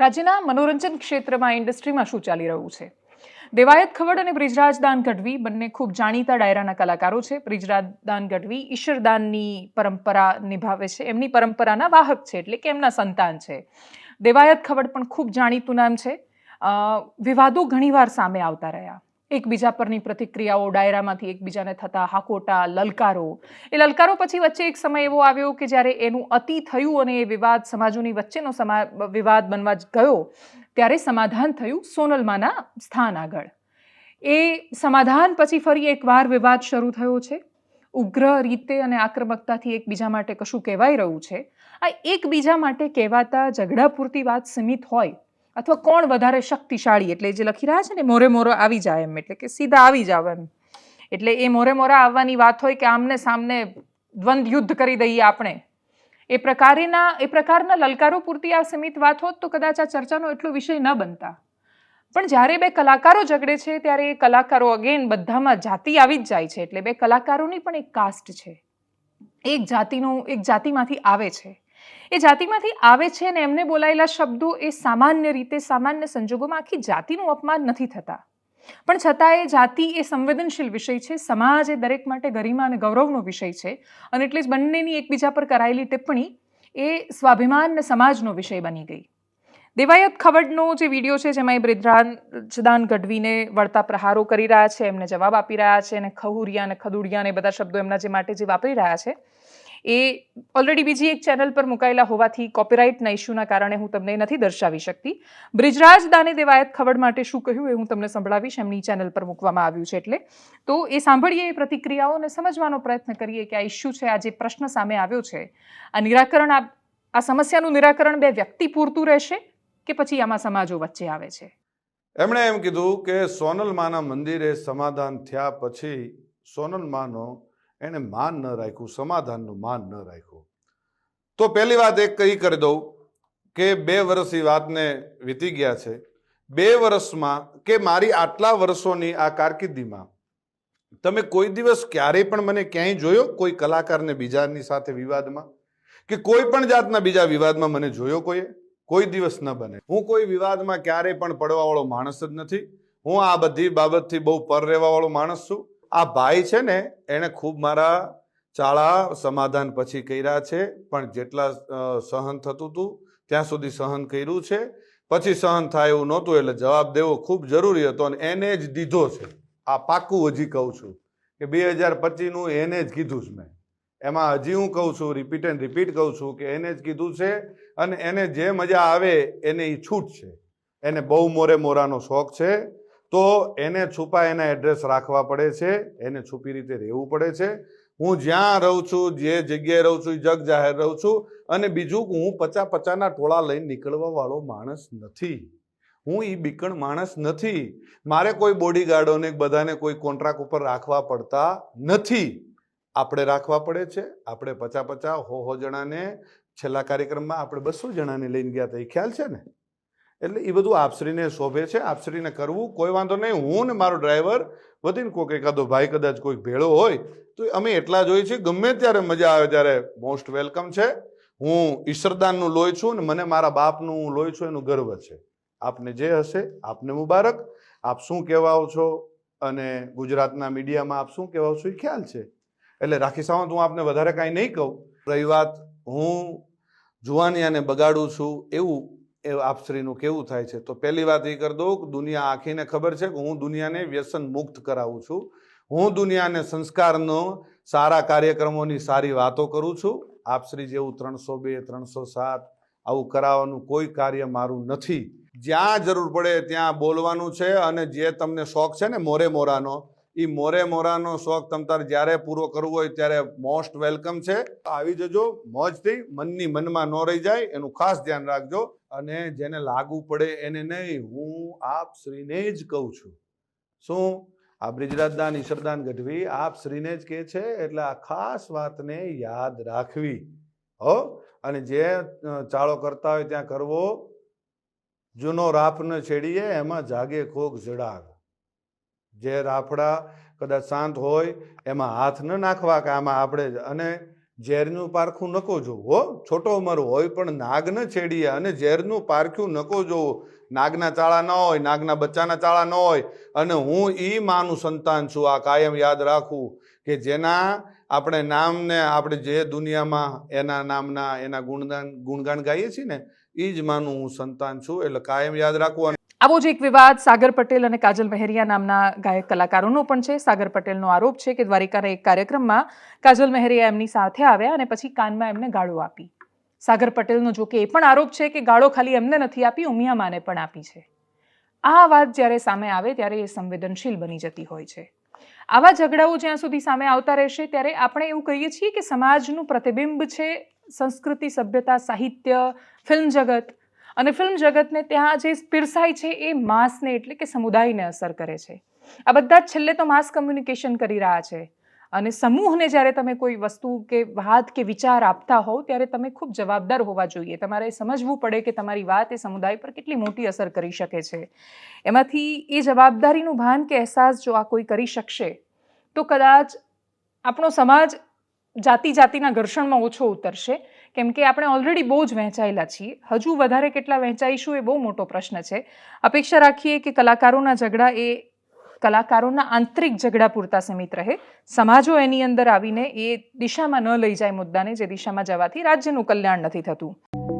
રાજ્યના મનોરંજન ક્ષેત્રમાં ઇન્ડસ્ટ્રીમાં શું ચાલી રહ્યું છે? દેવાયત ખવડ અને બ્રિજરાજ દાન ગઢવી બંને ખૂબ જાણીતા ડાયરાના કલાકારો છે. બ્રિજરાજ દાન ગઢવી ઈશ્વરદાનની પરંપરા નિભાવે છે. એમની પરંપરાના વાહક છે એટલે કે એમના સંતાન છે. દેવાયત ખવડ પણ ખૂબ જાણીતું નામ છે. વિવાદો ઘણીવાર સામે આવતા રહ્યા. એકબીજા પરની પ્રતિક્રિયાઓ ડાયરામાંથી એકબીજાને થતા હાકોટા, લલકારો. એ લલકારો પછી વચ્ચે એક સમય એવો આવ્યો કે જ્યારે એનું અતિ થયું અને એ વિવાદ સમાજોની વચ્ચેનો સમા, વિવાદ બનવા ગયો, ત્યારે સમાધાન થયું સોનલમાના સ્થાન આગળ. એ સમાધાન પછી ફરી એકવાર વિવાદ શરૂ થયો છે. ઉગ્ર રીતે અને આક્રમકતાથી એકબીજા માટે કશું કહેવાઈ રહ્યું છે. આ એકબીજા માટે કહેવાતા ઝઘડા પૂરતી વાત સીમિત હોય અથવા કોણ વધારે શક્તિશાળી? એટલે જે લખી રહ્યા છે ને, મોરે મોરો આવી જાય એમ, એટલે કે સીધા આવી જાવ એમ. એટલે એ મોરે મોરા આવવાની વાત હોય કે આમને સામને દ્વંદ યુદ્ધ કરી દઈએ આપણે. એ પ્રકારેના, એ પ્રકારના લલકારો પૂરતી આ સીમિત વાત હોત તો કદાચ આ ચર્ચાનો એટલો વિષય ન બનતા. પણ જ્યારે બે કલાકારો ઝઘડે છે, ત્યારે એ કલાકારો અગેન બધામાં જાતિ આવી જ જાય છે, એટલે બે કલાકારોની પણ એક કાસ્ટ છે. એક જાતિનું, એક જાતિમાંથી આવે છે. એ જાતિમાંથી આવે છે અને એમને બોલાયેલા શબ્દો એ સામાન્ય રીતે સામાન્ય સંજોગોમાં આખી જાતિનું અપમાન નથી થતા. પણ છતાં એ જાતિ એ સંવેદનશીલ વિષય છે, સમાજ એ દરેક માટે ગરિમા અને ગૌરવનો વિષય છે અને એટલે જ બંનેની એકબીજા પર કરાયેલી ટિપ્પણી એ સ્વાભિમાન અને સમાજનો વિષય બની ગઈ. દેવાયત ખવડનો જે વીડિયો છે, જેમાં એ બ્રિદ્રાન ચદાન ગઢવીને વળતા પ્રહારો કરી રહ્યા છે, એમને જવાબ આપી રહ્યા છે અને ખહુરિયા અને ખદુડિયા અને બધા શબ્દો એમના જે માટે જે વાપરી રહ્યા છે એ ઓલરેડી બીજી એક ચેનલ પર મુકાયેલા હોવાથી કોપીરાઇટના ઇસ્યુના કારણે હું તમને નથી દર્શાવી શકતી. બ્રિજરાજ દાને દેવાયત ખવડ માટે શું કહ્યું એ હું તમને સંભળાવીશ. એમની ચેનલ પર મૂકવામાં આવ્યું છે એટલે. તો એ સાંભળીએ એ પ્રતિક્રિયાઓને સમજવાનો પ્રયત્ન કરીએ કે આ ઇસ્યુ છે, આ જે પ્રશ્ન સામે આવ્યો છે, આ નિરાકરણ, આ સમસ્યાનું નિરાકરણ બે વ્યક્તિ પૂરતું રહેશે કે પછી આમાં સમાજો વચ્ચે આવે છે? એમણે એમ કીધું કે સોનલમાના મંદિરે સમાધાન થયા પછી સોનલમાનો એણે માન ન રાખ્યું, સમાધાનનું માન ન રાખ્યું. તો પહેલી વાત એક કહી કરી દઉં કે બે વર્ષ એ વાતને વીતી ગયા છે. બે વર્ષમાં કે મારી આટલા વર્ષોની આ કારકિર્દીમાં તમે કોઈ દિવસ ક્યારેય પણ મને ક્યાંય જોયો? કોઈ કલાકારને બીજાની સાથે વિવાદમાં? કે કોઈ પણ જાતના બીજા વિવાદમાં મને જોયો કોઈએ? કોઈ દિવસ ન બને. હું કોઈ વિવાદમાં ક્યારેય પણ પડવાવાળો માણસ જ નથી. હું આ બધી બાબતથી બહુ પર રહેવાવાળો માણસ છું. આ ભાઈ છે ને, એણે ખૂબ મારા ચાળા સમાધાન પછી કર્યા છે, પણ જેટલા સહન થતું હતું ત્યાં સુધી સહન કર્યું છે. પછી સહન થાય એવું નહોતું, એટલે જવાબ દેવો ખૂબ જરૂરી હતો અને એને જ દીધો છે. આ પાક્કું હજી કહું છું કે બે હજાર પચીસનું એને જ કીધું છે મેં. એમાં હજી હું કહું છું રિપીટ એન્ડ રિપીટ કહું છું કે એને જ કીધું છે અને એને જે મજા આવે, એને એ છૂટ છે. એને બહુ મોરે મોરાનો શોખ છે. તો એને છુપા એના એડ્રેસ રાખવા પડે છે, એને છુપી રીતે રહેવું પડે છે. હું જ્યાં રહું છું, જે જગ્યાએ રહું છું જગ જાહેર રહું છું અને બીજું હું પચા પચાના ટોળા લઈને નીકળવા વાળો માણસ નથી. હું એ બીકણ માણસ નથી. મારે કોઈ બોડીગાર્ડોને બધાને કોઈ કોન્ટ્રાક્ટ ઉપર રાખવા પડતા નથી. આપણે રાખવા પડે છે. આપણે પચા પચા હો હો જણાને છેલ્લા કાર્યક્રમમાં આપણે બસો જણાને લઈને ગયા હતા એ ખ્યાલ છે ને? એટલે એ બધું આપશ્રીને શોભે છે, આપશ્રીને કરવું. કોઈ વાંધો નહીં, હું ને મારો ડ્રાઈવર વધીને કોઈક એકાદો ભાઈ કદાચ કોઈક ભેળો હોય, તો અમે એટલા જ હોઈએ છીએ. ગમે ત્યારે મજા આવે ત્યારે મોસ્ટ વેલકમ છે. હું ઈશ્વરદાનનું લોહી છું ને મને મારા બાપનું હું લોહી છું, એનું ગર્વ છે. આપને જે હશે, આપને મુબારક. આપ શું કહેવાઓ છો? અને ગુજરાતના મીડિયામાં આપ શું કહેવાઓ છો? એ ખ્યાલ છે. એટલે રાખી સાવંત, હું આપને વધારે કાંઈ નહીં કહું. રહી વાત, હું જુવાનિયાને બગાડું છું એવું એ આપશ્રીનું કેવું થાય છે? તો પહેલી વાત એ કરી દઉં કે દુનિયા આખીને ખબર છે કે હું દુનિયાને વ્યસન મુક્ત કરાવું છું. હું દુનિયાને સંસ્કારનો સારા કાર્યક્રમોની સારી વાતો કરું છું. આપશ્રી જેવું ત્રણસો બે, ત્રણસો સાત આવું કરાવવાનું કોઈ કાર્ય મારું નથી. જ્યાં જરૂર પડે ત્યાં બોલવાનું છે અને જે તમને શોખ છે ને મોરે મોરાનો એ મોરે મોરાનો શોખ તમતાર જ્યારે પૂરો કરવો હોય ત્યારે મોસ્ટ વેલકમ છે. આવી જજો, મોજથી મનની મનમાં ન રહી જાય, એનું ખાસ ધ્યાન રાખજો અને જેને લાગુ પડે એને નહીં, હું આપ શ્રીને જ કહું છું. શું? આ બ્રિજરાજદાન ઈશ્વરદાન ગઢવી આપ શ્રીને જ કહે છે, એટલે આ ખાસ વાતને યાદ રાખવી. હો? અને જે ચાળો કરતા હોય ત્યાં કરવો. જૂનો રાપ ન છેડીએ, એમાં જાગે ખોખ જડાગ જે રાફડા કદાચ શાંત હોય, એમાં હાથ ન નાખવા કે આમાં આપણે અને ઝેરનું પારખું નકો જોવું, હો. છોટો ઉંમર હોય પણ નાગ ન છેડીએ અને ઝેરનું પારખ્યું નકો જોવું. નાગના ચાળા ન હોય, નાગના બચ્ચાના ચાળા ન હોય, અને હું એ માનું સંતાન છું, આ કાયમ યાદ રાખું કે જેના આપણે નામને, આપણે જે દુનિયામાં એના નામના, એના ગુણગાન ગુણગાન ગાઈએ છીએ ને એ જ માનું હું સંતાન છું, એટલે કાયમ યાદ રાખવું આવો જ એક વિવાદ સાગર પટેલ અને કાજલ મહેરિયા નામના ગાયક કલાકારોનો પણ છે. સાગર પટેલનો આરોપ છે કે દ્વારિકાના એક કાર્યક્રમમાં કાજલ મહેરિયા એમની સાથે આવ્યા અને પછી કાનમાં એમને ગાળો આપી. સાગર પટેલનો જો કે એ પણ આરોપ છે કે ગાળો ખાલી એમને નથી આપી, ઉમિયા માને પણ આપી છે. આ વાત જ્યારે સામે આવે ત્યારે એ સંવેદનશીલ બની જતી હોય છે. આવા ઝઘડાઓ જ્યાં સુધી સામે આવતા રહેશે ત્યારે આપણે એવું કહીએ છીએ કે સમાજનું પ્રતિબિંબ છે સંસ્કૃતિ, સભ્યતા, સાહિત્ય, ફિલ્મ જગત અને ફિલ્મ જગતને ત્યાં જે પીરસાય છે એ માસને એટલે કે સમુદાયને અસર કરે છે. આ બધા જ છેલ્લે તો માસ કમ્યુનિકેશન કરી રહ્યા છે. અને સમૂહને જ્યારે તમે કોઈ વસ્તુ કે વાત કે વિચાર આપતા હોવ, ત્યારે તમે ખૂબ જવાબદાર હોવા જોઈએ. તમારે સમજવું પડે કે તમારી વાત એ સમુદાય પર કેટલી મોટી અસર કરી શકે છે. એમાંથી એ જવાબદારીનું ભાન કે અહેસાસ જો આ કોઈ કરી શકશે, તો કદાચ આપણો સમાજ જાતિ જાતિના ઘર્ષણમાં ઓછો ઉતરશે. કેમ કે આપણે ઓલરેડી બહુ જ વહેંચાયેલા છીએ. હજુ વધારે કેટલા વહેંચાઈશું એ બહુ મોટો પ્રશ્ન છે. અપેક્ષા રાખીએ કે કલાકારોના ઝઘડા એ કલાકારોના આંતરિક ઝઘડા પૂરતા સીમિત રહે. સમાજો એની અંદર આવીને એ દિશામાં ન લઈ જાય મુદ્દાને, જે દિશામાં જવાથી રાજ્યનું કલ્યાણ નથી થતું.